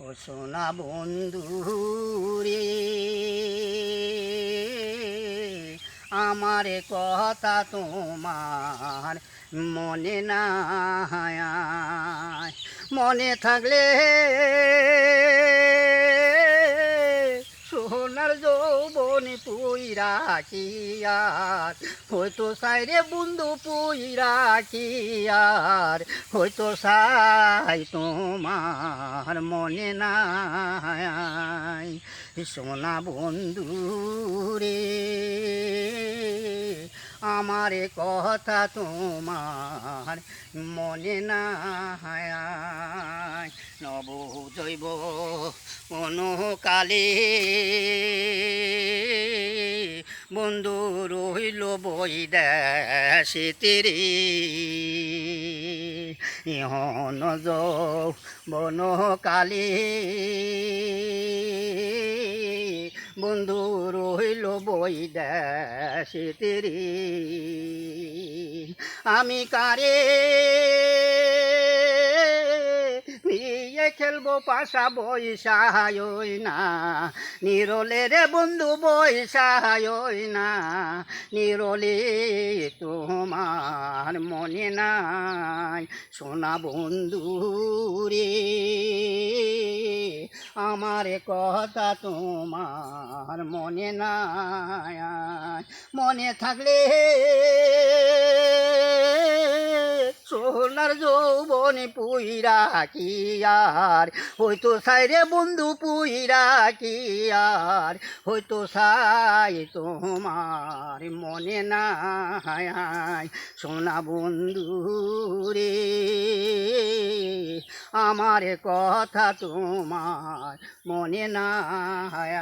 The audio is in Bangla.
ও সোনা বন্ধু রে আমার কথা তোমার মনে না মনে থাকলে যৌবন পুইরা কিয়ার, হয়তো সাইরে বন্ধু পুইরা কিয়ার, হয়তো সাই তোমার মনে নাই। সোনা বন্ধু রে, আমার কথা তোমার মনে নাই। নব জৈব কালে বন্ধু রইল বই দেশে তেরে। ইহন বন কালে বন্ধু রইল বই দেশে তেরে। আমি কারে নিয়ে খেলব পাশা বৈশায় না নিরলে রে বন্ধু বৈশায় না নিরলে তোমার মনে নাই সোনা বন্ধু রে। আমার কথা তোমার মনে নাই, মনে থাকলে যৌবন পুইরা কি আর? হয়তো সাইরে বন্ধু পুইরা কি আর? হয়তো সাই তোমার মনে নাই সোনা বন্ধু রে, আমার কথা তোমার মনে নাই